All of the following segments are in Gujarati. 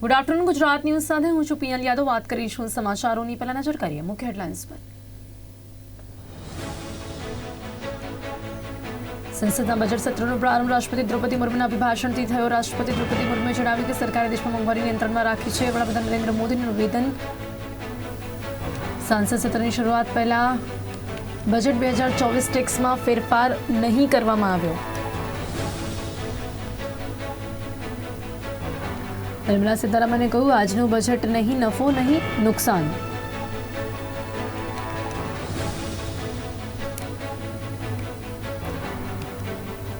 ગુડ આફ્ટરનૂન ગુજરાત ન્યૂઝ સાથે હું છું પિયલ યાદવ. વાત કરીશું સમાચારોની. પહેલા નજર કરીએ મુખ્ય હેડલાઇન્સ પર. સંસદના બજેટ સત્રનો પ્રારંભ. રાષ્ટ્રપતિ દ્રૌપદી મુર્મુના અભિભાષણથી થયો. રાષ્ટ્રપતિ દ્રૌપદી મુર્મુએ જણાવ્યું કે સરકારે દેશમાં મોંઘવારી નિયંત્રણમાં રાખી છે. વડાપ્રધાન નરેન્દ્ર મોદીનું નિવેદન. સાંસદ સત્રની શરૂઆત પહેલા બજેટ બે હજાર ચોવીસ ટેક્સમાં ફેરફાર નહીં કરવામાં આવ્યો. નિર્મલા સીતારામને કહ્યું, આજનું બજેટ નહીં, નફો નહીં, નુકસાન.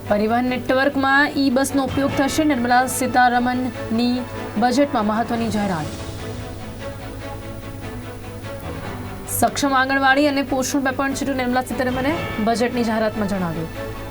પરિવહન નેટવર્કમાં ઈ બસનો ઉપયોગ થશે નિર્મલા સીતારમનની બજેટમાં મહત્વની જાહેરાત. સક્ષમ આંગણવાડી અને પોષણ પોઈન્ટ જીરો નિર્મલા સીતારમણે બજેટની જાહેરાતમાં જણાવ્યું.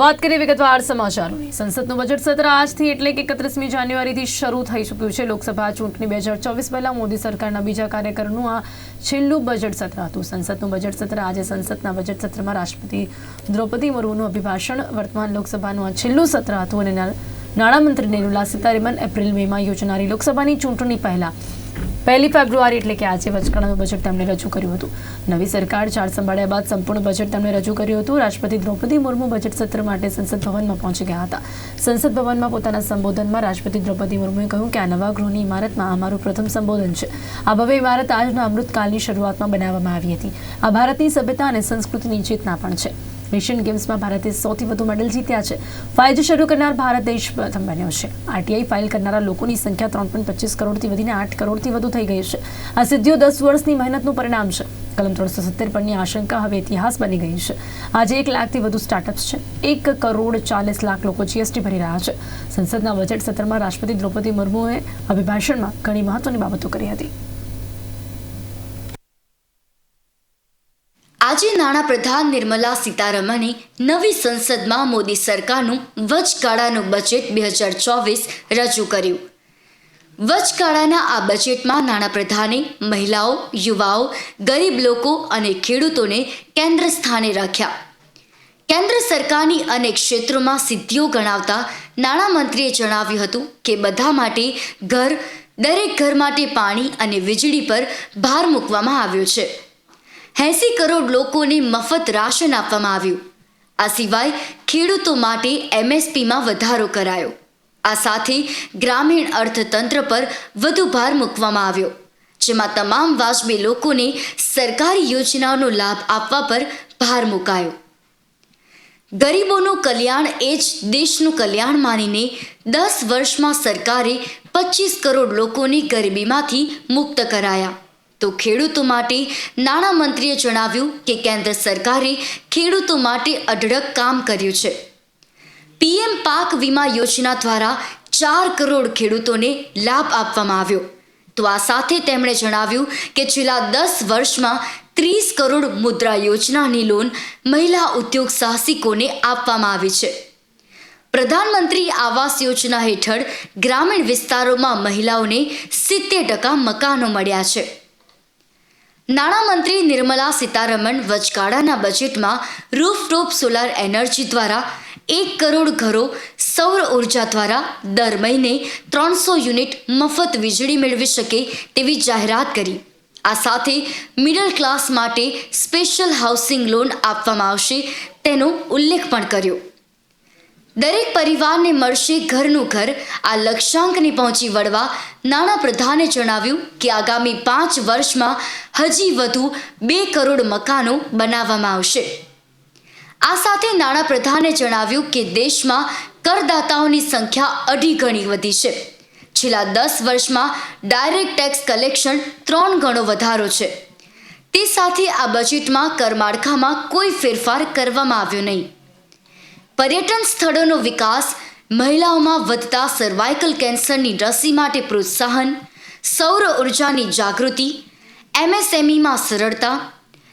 વાત કરીએ વિગતવાર સમાચારોની. સંસદનું બજેટ સત્ર આજથી એટલે કે એકત્રીસમી જાન્યુઆરીથી શરૂ થઈ ચૂક્યું છે. લોકસભા ચૂંટણી બે હજાર ચોવીસ પહેલાં મોદી સરકારના બીજા કાર્યકરનું આ છેલ્લું બજેટ સત્ર હતું. સંસદનું બજેટ સત્ર આજે સંસદના બજેટ સત્રમાં રાષ્ટ્રપતિ દ્રૌપદી મુર્મુનું અભિભાષણ, વર્તમાન લોકસભાનું આ છેલ્લું સત્ર હતું અને નાણામંત્રી નિર્મલા સીતારમણ એપ્રિલ મેમાં યોજનારી લોકસભાની ચૂંટણી પહેલા પહેલી ફેબ્રુઆરી એટલે કે આજે વચગાળાનું બજેટ તેમણે રજૂ કર્યું હતું. નવી સરકાર ચાર સંભાળ્યા બાદ સંપૂર્ણ બજેટ તેમણે રજૂ કર્યું હતું. રાષ્ટ્રપતિ દ્રૌપદી મુર્મુ બજેટ સત્ર માટે સંસદ ભવનમાં પહોંચી ગયા હતા. સંસદ ભવનમાં પોતાના સંબોધનમાં રાષ્ટ્રપતિ દ્રૌપદી મુર્મુએ કહ્યું કે આ નવા ગૃહની ઇમારતમાં અમારું પ્રથમ સંબોધન છે. આ ભવ્ય ઇમારત આજના અમૃતકાળની શરૂઆતમાં બનાવવામાં આવી હતી. આ ભારતની સભ્યતા અને સંસ્કૃતિની ચેતના પણ છે. એશિયન ગેમ્સમાં ભારતે સૌથી વધુ મેડલ જીત્યા છે. ફાઇવ શરૂ કરનાર ભારત દેશ પ્રથમ બન્યો છે. આરટીઆઈ ફાઇલ કરનારા લોકોની સંખ્યા ત્રણ પોઈન્ટ પચીસ કરોડથી વધીને આઠ કરોડથી વધુ થઈ ગઈ છે. આ સિદ્ધિઓ દસ વર્ષની મહેનતનું પરિણામ છે. કલમ ત્રણસો સત્તર પરની આશંકા હવે ઇતિહાસ બની ગઈ છે. આજે એક લાખથી વધુ સ્ટાર્ટઅપ્સ છે. એક કરોડ ચાલીસ લાખ લોકો જીએસટી ભરી રહ્યા છે. સંસદના બજેટ સત્રમાં રાષ્ટ્રપતિ દ્રૌપદી મુર્મુએ અભિભાષણમાં ઘણી મહત્વની બાબતો કરી હતી. આજે નાણાપ્રધાન નિર્મલા સીતારમણે નવી સંસદમાં મોદી સરકારનું વચગાળાનું બજેટ બે હજાર ચોવીસ રજૂ કર્યું. વચગાળાના આ બજેટમાં નાણાપ્રધાને મહિલાઓ, યુવાઓ, ગરીબ લોકો અને ખેડૂતોને કેન્દ્ર સ્થાને રાખ્યા. કેન્દ્ર સરકારની અનેક ક્ષેત્રોમાં સિદ્ધિઓ ગણાવતા નાણામંત્રીએ જણાવ્યું હતું કે બધા માટે ઘર, દરેક ઘર માટે પાણી અને વીજળી પર ભાર મૂકવામાં આવ્યો છે. એંસી કરોડ લોકોને મફત રાશન આપવામાં આવ્યું. આ સિવાય ખેડૂતો માટે એમએસપીમાં વધારો કરાયો. આ સાથે ગ્રામીણ અર્થતંત્ર પર વધુ ભાર મૂકવામાં આવ્યો, જેમાં તમામ વાજબી લોકોને સરકારી યોજનાઓનો લાભ આપવા પર ભાર મુકાયો. ગરીબોનું કલ્યાણ એ જ દેશનું કલ્યાણ માનીને દસ વર્ષમાં સરકારે પચીસ કરોડ લોકોને ગરીબીમાંથી મુક્ત કરાયા. તો ખેડૂતો માટે નાણામંત્રીએ જણાવ્યું કે કેન્દ્ર સરકારે ખેડૂતો માટે અઢળક કામ કર્યું છે. પીએમ પાક વીમા યોજના દ્વારા ચાર કરોડ ખેડૂતોને લાભ આપવામાં આવ્યો. તો આ સાથે તેમણે જણાવ્યું કે છેલ્લા દસ વર્ષમાં ત્રીસ કરોડ મુદ્રા યોજનાની લોન મહિલા ઉદ્યોગ સાહસિકોને આપવામાં આવી છે. પ્રધાનમંત્રી આવાસ યોજના હેઠળ ગ્રામીણ વિસ્તારોમાં મહિલાઓને સિત્તેર ટકા મકાનો મળ્યા છે. નાણામંત્રી નિર્મલા સીતારમણ વચગાળાના બજેટમાં રૂફટોપ સોલાર એનર્જી દ્વારા એક કરોડ ઘરો સૌર ઊર્જા દ્વારા દર મહિને ત્રણસો યુનિટ મફત વીજળી મેળવી શકે તેવી જાહેરાત કરી. આ સાથે મિડલ ક્લાસ માટે સ્પેશિયલ હાઉસિંગ લોન આપવામાં આવશે તેનો ઉલ્લેખ પણ કર્યો. દરેક પરિવારને મળશે ઘરનું ઘર. આ લક્ષ્યાંકને પહોંચી વળવા નાણાપ્રધાને જણાવ્યું કે આગામી પાંચ વર્ષમાં હજી વધુ બે કરોડ મકાનો બનાવવામાં આવશે. આ સાથે નાણાપ્રધાને જણાવ્યું કે દેશમાં કરદાતાઓની સંખ્યા અઢી ગણી વધી છે. છેલ્લા દસ વર્ષમાં ડાયરેક્ટ ટેક્સ કલેક્શન ત્રણ ગણો વધારો છે. તે સાથે આ બજેટમાં કરમાળખામાં કોઈ ફેરફાર કરવામાં આવ્યો નહીં. પર્યટન સ્થળોનો વિકાસ, મહિલાઓમાં વધતા સર્વાઇકલ કેન્સરની રસી માટે પ્રોત્સાહન, સૌર ઉર્જાની જાગૃતિ એમએસએમઈમાં સરળતા,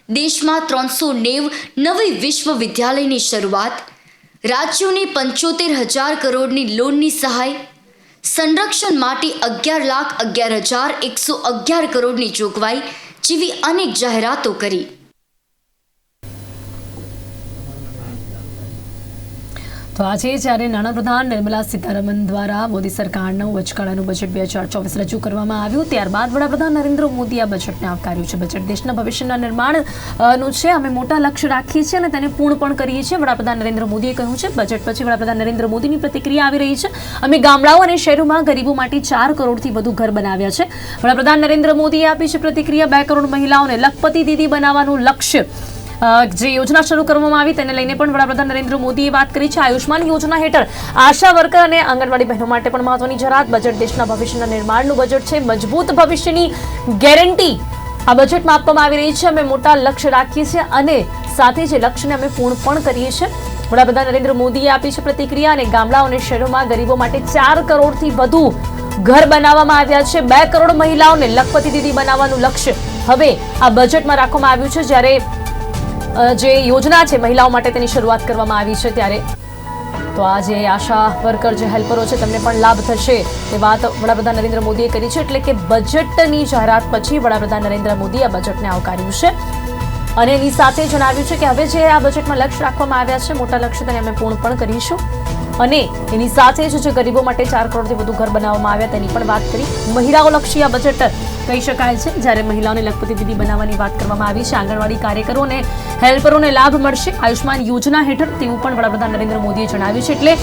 દેશમાં ત્રણસો નેવ નવી વિશ્વવિદ્યાલયની શરૂઆત, રાજ્યોને પંચોતેર હજાર કરોડની લોનની સહાય, સંરક્ષણ માટે અગિયાર લાખ અગિયાર હજાર એકસો અગિયાર કરોડની જોગવાઈ જેવી અનેક જાહેરાતો કરી. તો આજે જ્યારે નાણાપ્રધાન નિર્મલા સીતારમણ દ્વારા મોદી સરકારનું વચગાળાનું બજેટ બે હજાર ચોવીસ રજૂ કરવામાં આવ્યું, ત્યારબાદ વડાપ્રધાન નરેન્દ્ર મોદીએ આ બજેટને આવકાર્યું છે. બજેટ દેશના ભવિષ્યના નિર્માણનું છે. અમે મોટા લક્ષ્ય રાખીએ છીએ અને તેને પૂર્ણ પણ કરીએ છીએ. વડાપ્રધાન નરેન્દ્ર મોદીએ કહ્યું છે, બજેટ પછી વડાપ્રધાન નરેન્દ્ર મોદીની પ્રતિક્રિયા આવી રહી છે. અમે ગામડાઓ અને શહેરોમાં ગરીબો માટે ચાર કરોડથી વધુ ઘર બનાવ્યા છે. વડાપ્રધાન નરેન્દ્ર મોદીએ આપી છે પ્રતિક્રિયા, બે કરોડ મહિલાઓને લખપતિ દીદી બનાવવાનું લક્ષ્ય. જે યોજના શરૂ કરવામાં આવી તેને લઈને પણ વડાપ્રધાન નરેન્દ્ર મોદીએ વાત કરી છે. આયુષ્માન યોજના હેઠળ આશા વર્કર અને આંગણવાડી બહેનો માટે પણ મહત્વની જરાત. બજેટ દેશના ભવિષ્યના નિર્માણનું બજેટ છે. મજબૂત ભવિષ્યની ગેરંટી આ બજેટમાં આપવામાં આવી રહી છે. અમે મોટા લક્ષ્ય રાખીએ છીએ અને સાથે જે લક્ષ્યને અમે પૂર્ણ પણ કરીએ છીએ. વડાપ્રધાન નરેન્દ્ર મોદીએ આપી છે પ્રતિક્રિયા અને ગામડાઓ અને શહેરોમાં ગરીબો માટે ચાર કરોડથી વધુ ઘર બનાવવામાં આવ્યા છે. બે કરોડ મહિલાઓને લખપતિ દીદી બનાવવાનું લક્ષ્ય. હવે આ બજેટમાં રાખવામાં આવ્યું છે. જ્યારે જે યોજના છે મહિલાઓ માટે તેની શરૂઆત કરવામાં આવી છે ત્યારે. તો આ જે આશા વર્કર જે હેલ્પરો છે તેમને પણ લાભ થશે એ વાત વડાપ્રધાન નરેન્દ્ર મોદીએ કરી છે એટલે કે બજેટની જાહેરાત પછી વડાપ્રધાન નરેન્દ્ર મોદીએ આ બજેટને આવકાર્યું છે. અને એની સાથે જણાવ્યું છે કે હવે જે આ બજેટમાં લક્ષ્ય રાખવામાં આવ્યા છે, મોટા લક્ષ્ય તેને અમે પૂર્ણ પણ કરીશું. અને એની સાથે જ જે ગરીબો માટે ચાર કરોડથી વધુ ઘર બનાવવામાં આવ્યા તેની પણ વાત કરી. મહિલાઓ લક્ષી આ બજેટ કહી શકાય છે. જ્યારે મહિલાઓને લખપતિ દીદી બનાવવાની વાત કરવામાં આવી છે. આંગણવાડી કાર્યકરો અને હેલ્પરોને લાભ મળશે. આયુષ્માન યોજના હેઠળ તેવું પણ વડાપ્રધાન નરેન્દ્ર મોદીએ જણાવ્યું છે. એટલે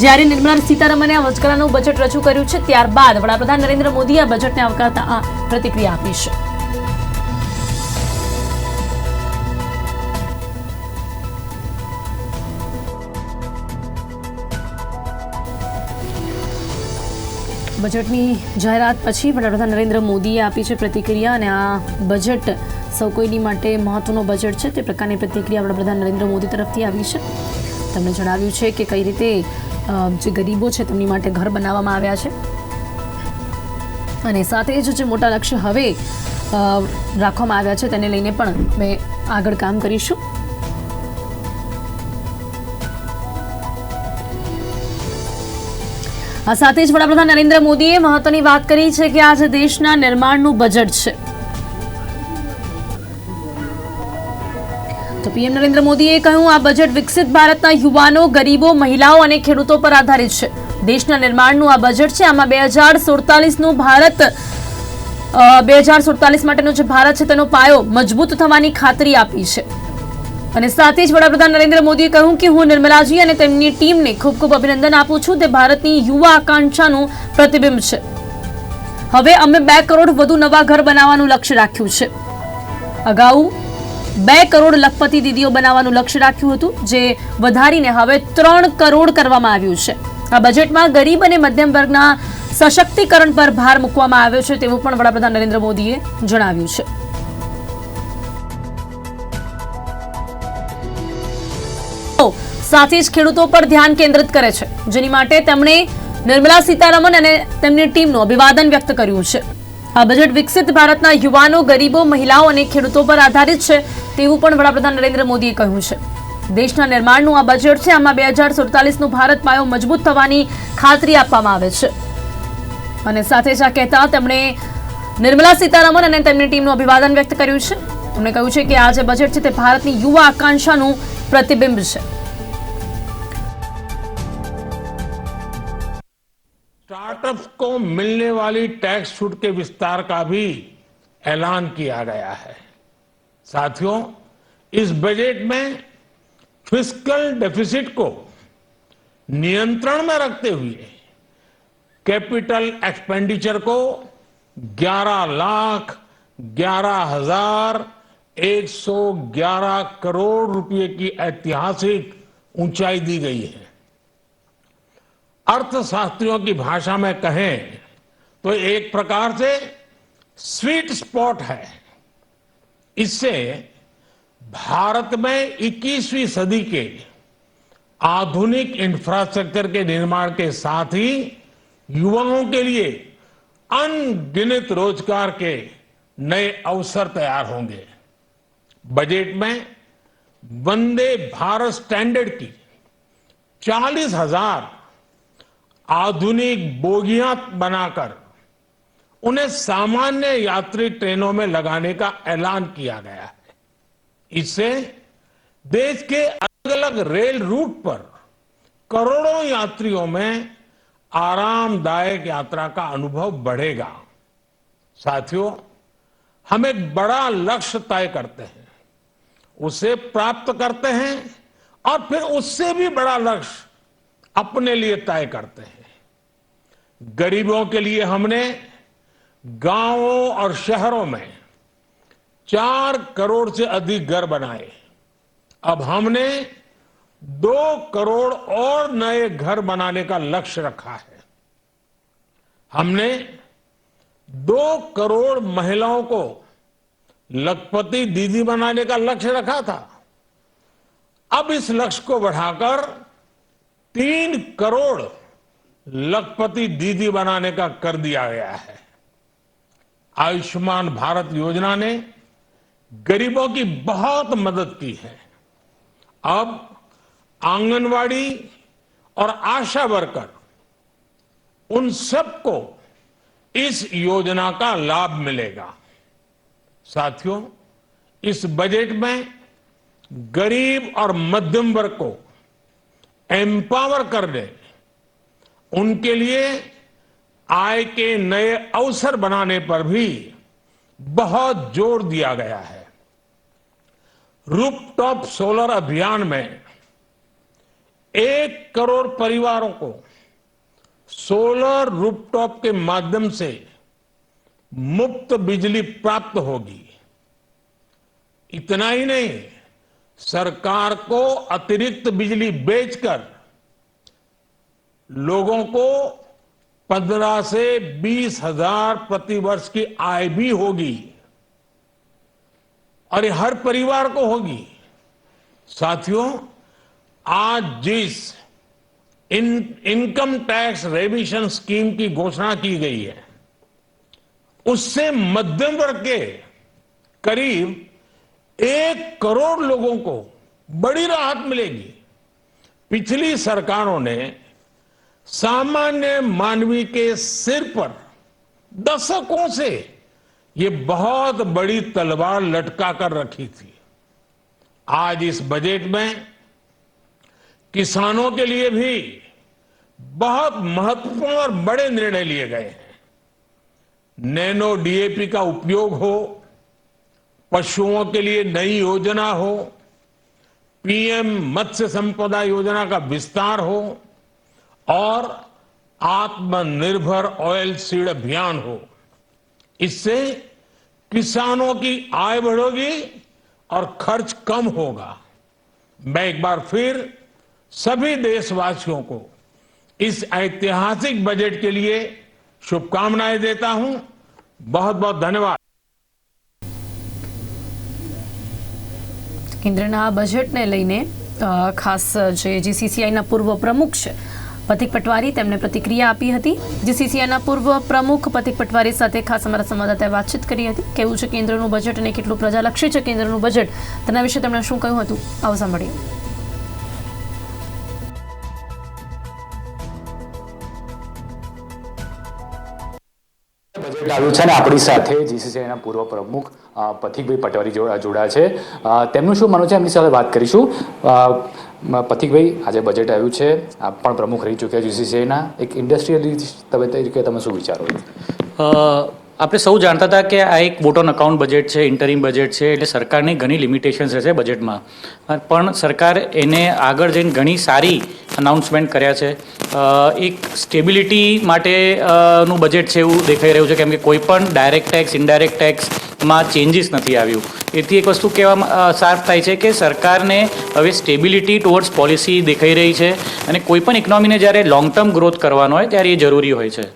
જ્યારે નિર્મલા સીતારમણે આ વચગાળાનું બજેટ રજૂ કર્યું છે, ત્યારબાદ વડાપ્રધાન નરેન્દ્ર મોદીએ આ બજેટને આવકારતા આ પ્રતિક્રિયા આપી છે. બજેટની જાહેરાત પછી વડાપ્રધાન નરેન્દ્ર મોદીએ આપી છે પ્રતિક્રિયા અને આ બજેટ સૌ કોઈની માટે મહત્વનો બજેટ છે તે પ્રકારની પ્રતિક્રિયા વડાપ્રધાન નરેન્દ્ર મોદી તરફથી આવી છે. તેમણે જણાવ્યું છે કે કઈ રીતે જે ગરીબો છે તેમની માટે ઘર બનાવવામાં આવ્યા છે. અને સાથે જ જે મોટા લક્ષ્ય હવે રાખવામાં આવ્યા છે તેને લઈને પણ મેં આગળ કામ કરીશું. આ સાથે જ વડાપ્રધાન નરેન્દ્ર મોદીએ મહત્વની વાત કરી છે કે આજે દેશના નિર્માણનું બજેટ છે. તો પીએમ નરેન્દ્ર મોદીએ કહ્યું, આ બજેટ વિકસિત ભારતના યુવાનો, ગરીબો, મહિલાઓ અને ખેડૂતો પર આધારિત છે. દેશના નિર્માણનું આ બજેટ છે. આમાં બે હજાર સુડતાલીસનું ભારત બે હજાર સુડતાલીસ માટેનો જે ભારત છે તેનો પાયો મજબૂત થવાની ખાતરી આપી છે. અને સાથે જ વડાપ્રધાન નરેન્દ્ર મોદીએ કહ્યું કે હું નિર્મલાજી અને તેમની ટીમને ખૂબ ખૂબ અભિનંદન આપું છું. તે ભારતની યુવા આકાંક્ષાનું પ્રતિબિંબ છે. હવે અમે બે કરોડ વધુ નવા ઘર બનાવવાનું લક્ષ્ય રાખ્યું છે. અગાઉ બે કરોડ લખપતિ દીદીઓ બનાવવાનું લક્ષ્ય રાખ્યું હતું, જે વધારીને હવે ત્રણ કરોડ કરવામાં આવ્યું છે. આ બજેટમાં ગરીબ અને મધ્યમ વર્ગના સશક્તિકરણ પર ભાર મૂકવામાં આવ્યો છે તેવું પણ વડાપ્રધાન નરેન્દ્ર મોદીએ જણાવ્યું છે. સાથે જ ખેડૂતો પર ધ્યાન કેન્દ્રિત કરે છે, જેની માટે તેમણે નિર્મલા સીતારમણ અને તેમની ટીમનું અભિવાદન વ્યક્ત કર્યું છે. આ બજેટ વિકસિત ભારતના યુવાનો, ગરીબો, મહિલાઓ અને ખેડૂતો પર આધારિત છે, તેવું પણ વડાપ્રધાન નરેન્દ્ર મોદીએ કહ્યું છે. દેશના નિર્માણનું આ બજેટ છે, આમાં બે હજાર સુડતાલીસનું ભારત પાયો મજબૂત થવાની ખાતરી આપવામાં આવે છે. અને સાથે જ આ કહેતા તેમણે નિર્મલા સીતારમણ અને તેમની ટીમનું અભિવાદન વ્યક્ત કર્યું છે. તેમણે કહ્યું છે કે આ જે બજેટ છે, તે ભારતની યુવા આકાંક્ષાનું પ્રતિબિંબ છે. स्टार्टअप्स को मिलने वाली टैक्स छूट के विस्तार का भी ऐलान किया गया है। साथियों, इस बजट में फिस्कल डेफिसिट को नियंत्रण में रखते हुए कैपिटल एक्सपेंडिचर को 11 लाख ग्यारह हज़ार एक सौ ग्यारह करोड़ रुपए की ऐतिहासिक ऊंचाई दी गई है। अर्थशास्त्रियों की भाषा में कहें तो एक प्रकार से स्वीट स्पॉट है। इससे भारत में 21वीं सदी के आधुनिक इंफ्रास्ट्रक्चर के निर्माण के साथ ही युवाओं के लिए अनगिनत रोज़गार के नए अवसर तैयार होंगे। बजट में वंदे भारत स्टैंडर्ड की चालीस हज़ार आधुनिक बोगियाँ बनाकर उन्हें सामान्य यात्री ट्रेनों में लगाने का ऐलान किया गया है। इससे देश के अलग अलग रेल रूट पर करोड़ों यात्रियों में आरामदायक यात्रा का अनुभव बढ़ेगा। साथियों, हम एक बड़ा लक्ष्य तय करते हैं। उसे प्राप्त करते हैं और फिर उससे भी बड़ा लक्ष्य अपने लिए तय करते हैं। गरीबों के लिए हमने गाँवों और शहरों में चार करोड़ से अधिक घर बनाए। अब हमने दो करोड़ और नए घर बनाने का लक्ष्य रखा है। हमने दो करोड़ महिलाओं को लखपति दीदी बनाने का लक्ष्य रखा था। अब इस लक्ष्य को बढ़ाकर तीन करोड़ लखपति दीदी बनाने का कर दिया गया है। आयुष्मान भारत योजना ने गरीबों की बहुत मदद की है। अब आंगनवाड़ी और आशा वर्कर, उन सबको इस योजना का लाभ मिलेगा। साथियों, इस बजट में गरीब और मध्यम वर्ग को एम्पावर करने उनके लिए आय के नए अवसर बनाने पर भी बहुत ज़ोर दिया गया है। रूपटॉप सोलर अभियान में एक करोड़ परिवारों को सोलर रूपटॉप के माध्यम से मुफ़्त बिजली प्राप्त होगी। इतना ही नहीं सरकार को अतिरिक्त बिजली बेचकर लोगों को पंद्रह से बीस हज़ार प्रति वर्ष की आय भी होगी और हर परिवार को होगी। साथियों, आज जिस इन इनकम टैक्स रेविशन स्कीम की घोषणा की गई है, उससे मध्यम वर्ग के करीब एक करोड़ लोगों को बड़ी राहत मिलेगी। पिछली सरकारों ने सामान्य मानवी के सिर पर दशकों से ये बहुत बड़ी तलवार लटका कर रखी थी। आज इस बजट में किसानों के लिए भी बहुत महत्वपूर्ण और बड़े निर्णय लिए गए हैं। नैनो डीएपी का उपयोग हो पशुओं के लिए नई योजना हो, पीएम मत्स्य संपदा योजना का विस्तार हो, और आत्मनिर्भर ऑयल सीड अभियान हो। इससे किसानों की आय बढ़ेगी और खर्च कम होगा। मैं एक बार फिर सभी देशवासियों को इस ऐतिहासिक बजट के लिए शुभकामनाएँ देता हूँ। बहुत बहुत धन्यवाद। કેન્દ્રના બજેટને લઈને ખાસ જે જીસીસીઆઈના પૂર્વ પ્રમુખ છે, પથિક પટવારી તેમણે પ્રતિક્રિયા આપી હતી. જીસીસીઆઈના પૂર્વ પ્રમુખ પથિક પટવારી સાથે ખાસ અમારા સંવાદદાતાએ વાતચીત કરી હતી. કેવું છે કેન્દ્રનું બજેટ અને કેટલું પ્રજાલક્ષી છે કેન્દ્રનું બજેટ? તેના વિશે તેમણે શું કહ્યું હતું? આવો સાંભળીએ. બજેટ આવ્યું છે ને આપણી સાથે જીસીસીઆઈના પૂર્વ પ્રમુખ પથિકભાઈ પટવારી જોડા જોડા છે. તેમનું શું માનવું છે? એમની સાથે વાત કરીશું. પથિકભાઈ, આજે બજેટ આવ્યું છે. આપ પણ પ્રમુખ રહી ચૂક્યા જીસીસીઆઈના એક ઇન્ડસ્ટ્રીયલિસ્ટ તમે તરીકે તમે શું વિચારો આપણે સૌ જાણતા હતા કે આ એક બોટોન અકાઉન્ટ બજેટ છે ઇન્ટરિમ બજેટ છે, એટલે સરકારની ઘણી લિમિટેશન્સ રહેશે બજેટમાં પણ સરકાર એને આગળ જઈને ઘણી સારી અનાઉન્સમેન્ટ કર્યા છે. એક સ્ટેબિલિટી માટે નું બજેટ છે એવું દેખાઈ રહ્યું છે, કેમ કે કોઈ પણ ડાયરેક્ટ ટેક્સ ઇનડાયરેક્ટ ટેક્સમાં ચેન્જીસ નથી આવ્યું. એથી એક વસ્તુ કહેવામાં સાફ થાય છે કે સરકારને હવે સ્ટેબિલિટી ટુવર્ડ્સ પોલિસી દેખાઈ રહી છે અને કોઈ પણ ઇકોનોમીને જ્યારે લોંગ ટર્મ ગ્રોથ કરવાનો હોય, ત્યારે એ જરૂરી હોય છે.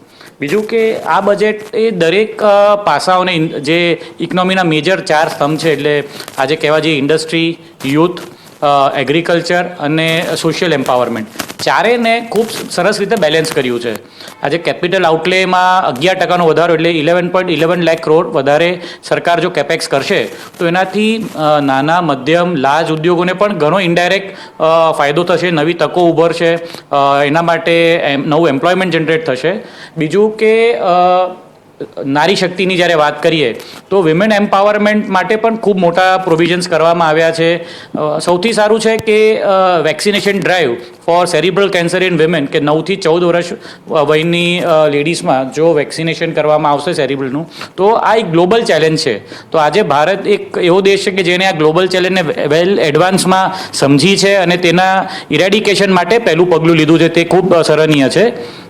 બીજું કે આ બજેટ એ દરેક પાસાઓને જે ઇકોનોમીના મેજર ચાર સ્તંભ છે, એટલે આજે કહેવા જઈએ ઇન્ડસ્ટ્રી યુથ એગ્રીકલ્ચર અને સોશિયલ એમ્પાવરમેન્ટ ચારેયને ખૂબ સરસ રીતે બેલેન્સ કર્યું છે. આજે કેપિટલ આઉટલેમાં અગિયાર ટકાનો વધારો એટલે eleven point eleven lakh crore વધારે સરકાર જો કેપેક્સ કરશે, તો એનાથી નાના, મધ્યમ લાર્જ ઉદ્યોગોને પણ ઘણો ઇન્ડાયરેક્ટ ફાયદો થશે, નવી તકો ઉભરશે એના માટે નવું એમ્પ્લોયમેન્ટ જનરેટ થશે. બીજું કે નારી શક્તિની જ્યારે વાત કરીએ, તો વિમેન એમ્પાવરમેન્ટ માટે પણ ખૂબ મોટા પ્રોવિઝન્સ કરવામાં આવ્યા છે. સૌથી સારું છે કે vaccination drive for cerebral cancer in women કે નવથી ચૌદ વર્ષ વયની લેડીઝમાં જો વેક્સિનેશન કરવામાં આવશે સેરિબ્રલનું તો આ એક ગ્લોબલ ચેલેન્જ છે. તો આજે ભારત એક એવો દેશ છે કે જેને આ ગ્લોબલ ચેલેન્જને વેલ એડવાન્સમાં સમજી છે અને તેના ઇરેડિકેશન માટે પહેલું પગલું લીધું છે. તે ખૂબ સરાહનીય છે.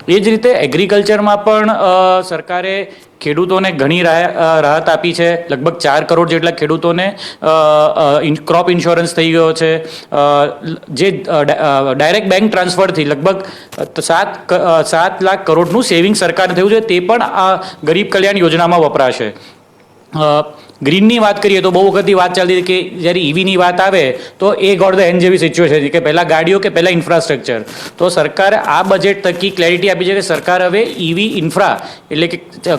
એ જ રીતે એગ્રીકલ્ચરમાં પણ સરકારે ખેડૂતોને ઘણી રાહ- રાહત આપી છે. લગભગ ચાર કરોડ જેટલા ખેડૂતોને ક્રોપ ઇન્સ્યોરન્સ થઈ ગયો છે. જે ડાયરેક્ટ બેંક ટ્રાન્સફરથી લગભગ સાત સાત લાખ કરોડનું સેવિંગ સરકાર થયું છે. તે પણ આ ગરીબ કલ્યાણ યોજનામાં વપરાશે. ગ્રીનની વાત કરીએ તો બહુ વખતથી વાત ચાલતી હતી કે જ્યારે ઈવીની વાત આવે તો એ ગોડ ધ એન્ડ જેવી સિચ્યુએશન કે પહેલાં ગાડીઓ કે પહેલાં ઇન્ફ્રાસ્ટ્રક્ચર તો સરકારે આ બજેટ તકી ક્લેરિટી આપી છે કે સરકાર હવે ઈવી ઇન્ફ્રા એટલે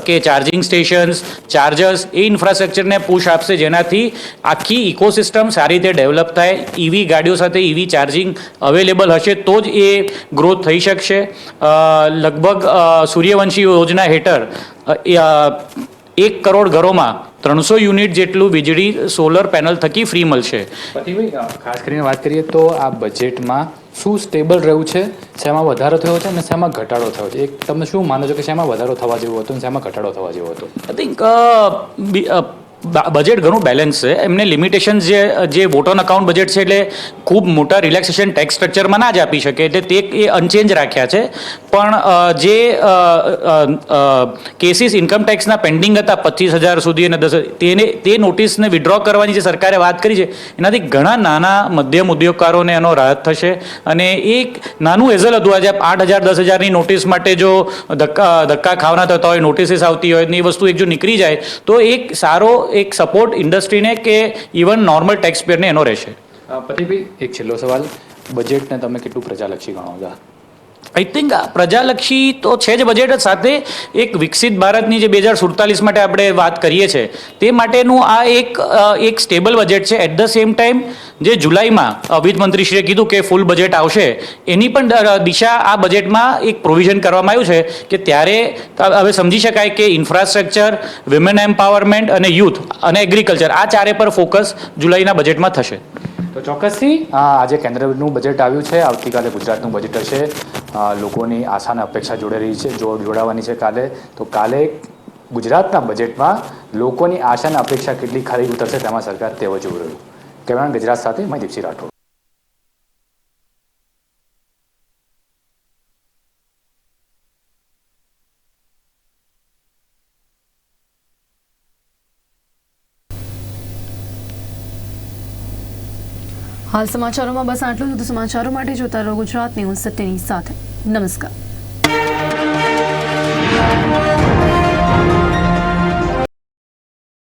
કે ચાર્જિંગ સ્ટેશન્સ ચાર્જર્સ એ ઇન્ફ્રાસ્ટ્રક્ચરને પુશ આપશે જેનાથી આખી ઇકોસિસ્ટમ સારી રીતે ડેવલપ થાય, ઈવી ગાડીઓ સાથે ઈવી ચાર્જિંગ અવેલેબલ હશે તો જ એ ગ્રોથ થઈ શકશે. લગભગ સૂર્યવંશી યોજના હેઠળ એક કરોડ ઘરોમાં ત્રણસો યુનિટ જેટલું વીજળી સોલર પેનલ થકી ફ્રી મળશે. ખાસ કરીને વાત કરીએ તો આ બજેટમાં શું સ્ટેબલ રહ્યું છે? શેમાં વધારો થયો છે અને શેમાં ઘટાડો થયો છે? એક તમે શું માનો છો કે શેમાં વધારો થવા જેવો હતો અને શેમાં ઘટાડો થવા જેવો હતો? આઈ થિંક બજેટ ઘણું બેલેન્સ છે. એમને લિમિટેશન જે જે વોટ ઓન અકાઉન્ટ બજેટ છે એટલે ખૂબ મોટા રિલેક્સેશન ટેક્સ સ્ટ્રક્ચરમાં ના જ આપી શકે. એટલે તે એ અનચેન્જ રાખ્યા છે. પણ જે કેસીસ ઇન્કમ ટેક્સના પેન્ડિંગ હતા પચીસ હજાર સુધી અને દસ તેને, તે નોટિસને વિડ્રો કરવાની જે સરકારે વાત કરી છે, એનાથી ઘણા નાના મધ્યમ ઉદ્યોગકારોને એનો રાહત થશે. અને એક નાનું એઝલ હતું આજે આઠ હજાર, દસ હજારની નોટિસ માટે જો ધક્કા ધક્કા ખાવાના થતા હોય નોટિસીસ આવતી હોય ને એ વસ્તુ એક જો નીકળી જાય, તો એક સારો એક સપોર્ટ ઇન્ડસ્ટ્રીને કે ઇવન નોર્મલ ટેક્સ પેયરને એનો રહેશે? પતિભાઈ એક છેલ્લો સવાલ. બજેટને તમે કેટલું પ્રજાલક્ષી ગણો છો? આઈ થિંક પ્રજાલક્ષી તો છે જ બજેટ સાથે એક વિકસિત ભારતની જે બે હજાર સુડતાલીસ માટે આપણે વાત કરીએ છીએ તે માટેનું આ એક એક સ્ટેબલ બજેટ છે. એટ ધ સેમ ટાઈમ જે જુલાઈમાં વિત્ત મંત્રીશ્રીએ કીધું કે ફૂલ બજેટ આવશે, એની પણ દિશા આ બજેટમાં એક પ્રોવિઝન કરવામાં આવ્યું છે કે ત્યારે હવે સમજી શકાય કે ઇન્ફ્રાસ્ટ્રક્ચર વિમેન એમ્પાવરમેન્ટ અને યુથ અને એગ્રીકલ્ચર આ ચારે પર ફોકસ જુલાઈના બજેટમાં થશે. તો ચોક્કસથી આજે કેન્દ્રનું બજેટ આવ્યું છે, આવતીકાલે ગુજરાતનું બજેટ હશે. લોકોની આશા અને અપેક્ષા જોડે રહી છે, જો જોડાવાની છે કાલે, તો કાલે ગુજરાતના બજેટમાં લોકોની આશા અને અપેક્ષા કેટલી ખરી ઉતરશે તેમાં સરકાર તેઓ જોઈ રહ્યું કેમેરામેન ગુજરાત સાથે મેં દીપસી રાઠોડ. હાલ સમાચારોમાં બસ આટલું જ. સમાચારો માટે જોતા રહો ગુજરાત ન્યૂઝ સત્યની સાથે. નમસ્કાર.